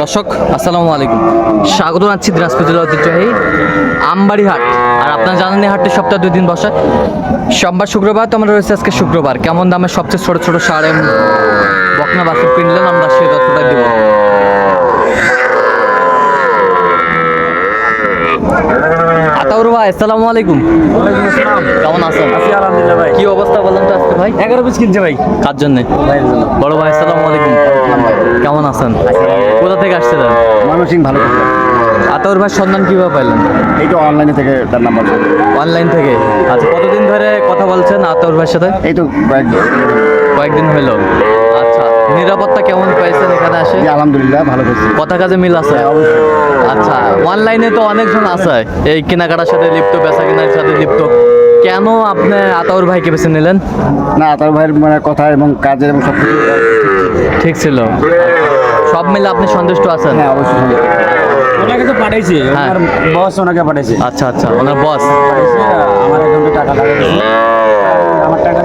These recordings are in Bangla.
দর্শক, আসসালামু আলাইকুম। স্বাগত জানাচ্ছি দিনাজপুর জেলা ঐতিহ্যবাহী আমবাড়ি হাট আর আপনারা জানেন এই হাটটি সপ্তাহে দুই দিন বসে। সোমবার, শুক্রবার, তো আমরা রয়েছে আজকে শুক্রবার। কেমন দামে সবচেয়ে ছোট ছোট সারে বকনা বাসে কিনলেন, আমরা সেই তথ্যটা দিব। ভাই আসসালামু আলাইকুম। কেমন আছেন? আলহামদুলিল্লাহ ভাই। কি অবস্থা বললেন তো আজকে ভাই? এগারো পিস কিনছে ভাই। কার জন্যে? বড় ভাই আসসালামু আলাইকুম। কেমন আছেন? কোথা থেকে আসছিলেন? ময়মনসিং ভালো আতাউর ভাই সন্ধান কীভাবে পাইলেন? এই তো অনলাইনে থেকে তার নাম্বার অনলাইন থেকে? আচ্ছা কতদিন ধরে কথা বলছেন আতাউর ভাইয়ের সাথে? এই তো কয়েকদিন। কয়েকদিন হলো। নিরাপত্তা কেমন পাইছেন এখানে আসে? আলহামদুলিল্লাহ ভালো করছে কথা কাজে মিল আছে? আচ্ছা অনলাইনে তো অনেকজন আছে। এই কেনাকাটার সাথে লিপ্ত বেচা কেনার সাথে লিপ্ত। কেন আপনি আতাউর ভাইকে বেছে নিলেন? না তার ভাইয়ের মানে কথা এবং কাজের এবং সব ঠিক ছিল। সব মিলে আপনি সন্তুষ্ট আছেন? হ্যাঁ অবশ্যই ওনাকে তো পাঠাইছে হ্যাঁ। ওনার বস ওনাকে পাঠাইছে। আচ্ছা আচ্ছা ওনার বস আমার অ্যাকাউন্টে টাকা লাগাইছে আমার টাকা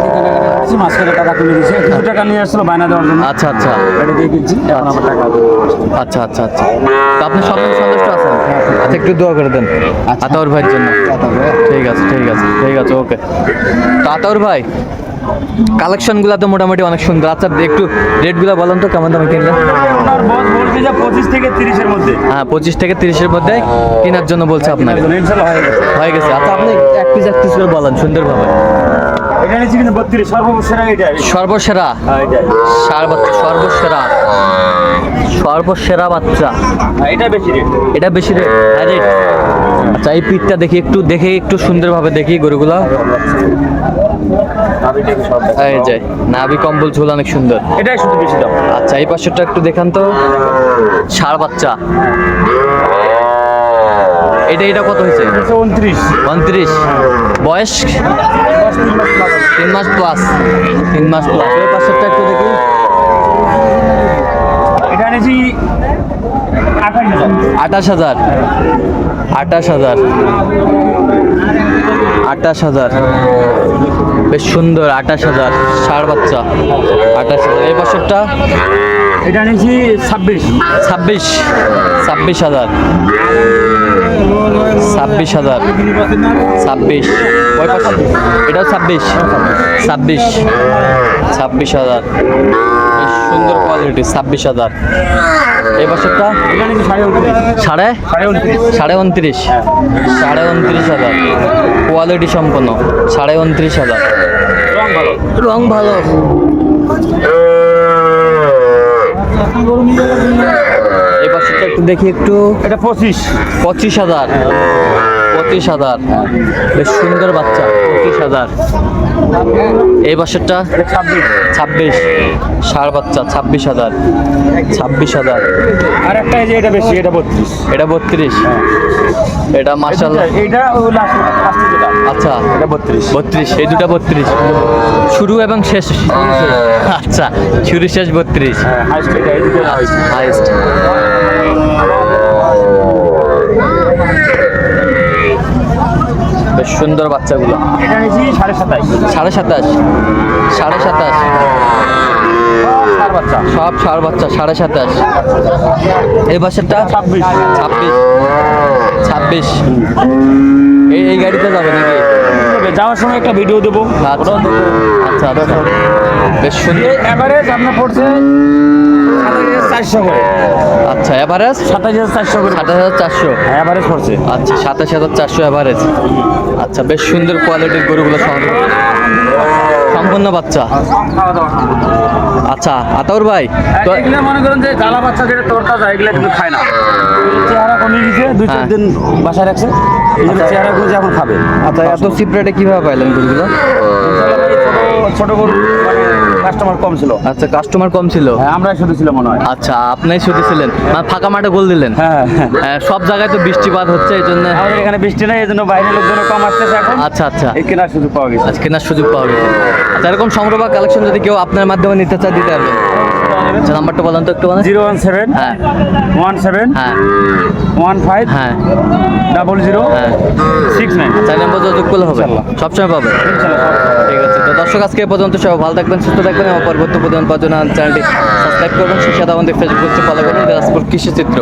কেনাকাটা মাঝখানে টাকা তুলে দিয়েছে। কিছু টাকা নিয়ে আসলো বায়না দেওয়ার জন্য। আচ্ছা আচ্ছা। গাড়ি দিয়ে কিনছি এখন আমার টাকা আচ্ছা আচ্ছা আচ্ছা। তো আপনি সব সন্তুষ্ট আছেন? আচ্ছা একটু দোয়া করে দেন। আচ্ছা। আতাউর ভাইয়ের জন্য। ঠিক আছে ঠিক আছে ঠিক আছে ওকে। তো আতাউর ভাই কালেকশনগুলো তো মোটামুটি অনেক সুন্দর। আচ্ছা একটু রেটগুলো বলেন তো কেমন দামে কিনলেন? পঁচিশ থেকে তিরিশের মধ্যে। হ্যাঁ পঁচিশ থেকে তিরিশের মধ্যে কেনার জন্য বলছে আপনাকে। হয়ে গেছে। হয়ে গেছে। আচ্ছা আপনি এক পিস এক পিস করে বলেন সুন্দরভাবে। নিচ্ছি কিন্তু বত্রিশ এটা সর্বসেরা হ্যাঁ, এটা। সার বাচ্চা সর্বসেরা সর্বসেরা বাচ্চা। হ্যাঁ, এটা বেশি রেট। এটা বেশি রে- high rate? আচ্ছা এই পিঠটা দেখি একটু দেখে একটু সুন্দরভাবে দেখি গরুগুলা। এই যে নাভি কম্বল ঝোল অনেক সুন্দর। এটাই শুধু বেশি দাম। আচ্ছা এই পাশেরটা একটু দেখান তো। ষাড় বাচ্চা। এটা এটা কত হয়েছে? উনত্রিশ। উনত্রিশ। বয়স? তিন মাস প্লাস তিন মাস প্লাস এই পাশেরটা একটু দেখি। এটা নিয়েছি আঠাশ হাজার। আঠাশ হাজার। আঠাশ হাজার। আঠাশ হাজার। বেশ সুন্দর আঠাশ হাজার। ষাড় বাচ্চা। আঠাশ হাজার। এই বছরটা এটা নিয়েছি ছাব্বিশ। ছাব্বিশ। ছাব্বিশ হাজার। ছাব্বিশ হাজার। ছাব্বিশ। এটাও ছাব্বিশ। ছাব্বিশ। ছাব্বিশ হাজার। সুন্দর কোয়ালিটি ছাব্বিশ হাজার। এই বছরটা? সাড়ে? সাড়ে উনত্রিশ। সাড়ে উনত্রিশ হাজার। কোয়ালিটি সম্পন্ন। সাড়ে উনত্রিশ হাজার। রং ভালো রং ভালো এই বছরটা একটু দেখি একটু। এটা পঁচিশ। পঁচিশ হাজার। পঁচিশ হাজার। বেশ সুন্দর বাচ্চা পঁচিশ হাজার। এই বছরটা ছাব্বিশ। ছাব্বিশ ষাড় বাচ্চা ছাব্বিশ হাজার। ছাব্বিশ হাজার। আর একটা যে এটা বেশি এটা বত্রিশ। এটা বত্রিশ। এটা মার্শাল্লাহ যেটা। আচ্ছা। এটা বত্রিশ। বত্রিশ এই দুটা বত্রিশ। শুরু এবং শেষ। আচ্ছা শুরু শেষ বত্রিশ। হ্যাঁ হাইস্ট এটা এই দুটো হাইস্ট হাইস্ট বেশ সুন্দর বাচ্চাগুলো। সাড়ে সাতাশ। সাড়ে সাতাশ? সব সাড়ে বাচ্চা সাড়ে সাতাশ। এই বাসেরটা ছাব্বিশ। ছাব্বিশ। ছাব্বিশ। এই এই গাড়িতে যাবে নাকি? তবে যাওয়ার সময় একটা ভিডিও দেবো। আচ্ছা। আচ্ছা আচ্ছা। বেশ সুন্দর। এভারেজ আপনার পড়ছে চারশো করে। আচ্ছা এভারেজ সাতাশ হাজার চারশো করে। সাতাশ হাজার চারশো। এভারেজ পড়ছে। আচ্ছা সাতাশ হাজার চারশো এভারেজ আচ্ছা বেশ সুন্দর কোয়ালিটির গরুগুলো সংগ্রহ সম্পূর্ণ বাচ্চা। আচ্ছা আতাউর ভাই এগুলো মনে করেন যে জ্বালা বাচ্চা যেটা তোরটা যায় এগুলো কিন্তু খায় না। চেহারা কমে গেছে দুই চার হ্যাঁ। দিন বাসায় রাখছে। এই জন্য চেহারা গুলো এখন খাবে। আচ্ছা এত চিপ রেটে কীভাবে পাইলেন গরুগুলো? ছোট ছোট গরু মানে কাস্টমার কম ছিল। আচ্ছা কাস্টমার কম ছিল? হ্যাঁ আমরাই শুধু ছিল মনে হয়। আচ্ছা আপনি শুধু ছিলেন। মানে ফাঁকা মাঠে গোল দিলেন? হ্যাঁ হ্যাঁ, সব জায়গায় তো বৃষ্টিপাত হচ্ছে এই জন্য আমাদের এখানে বৃষ্টি নাই এই জন্য বাইরের লোকজন কম আসতেছে এখন। আচ্ছা আচ্ছা। এই কেনার সুযোগ পাওয়া গেছে। আজ কেনার সুযোগ পাওয়া গেছে। আচ্ছা এরকম সংগ্রহ বা কালেকশন যদি কেউ আপনার মাধ্যমে নিতে চায় দিতে পারবেন আচ্ছা নাম্বারটা বলেন তো একটু জিরো ওয়ান সেভেন হ্যাঁ। ওয়ান সেভেন হ্যাঁ। ওয়ান ফাইভ হ্যাঁ। ডাবল জিরো হ্যাঁ। Six nine. চার নম্বর যোগাযোগ করলে হবে। সবসময় পাবে। ঠিক আছে তো দর্শক আজকে পর্যন্ত সবাই ভালো থাকবেন সুস্থ থাকবেন এবং পরবর্তী পর্যন্ত চ্যানেলটি সাবস্ক্রাইব করবেন। সাথে আমাদের ফেসবুক ফলো করবেন। দিনাজপুর কৃষি চিত্র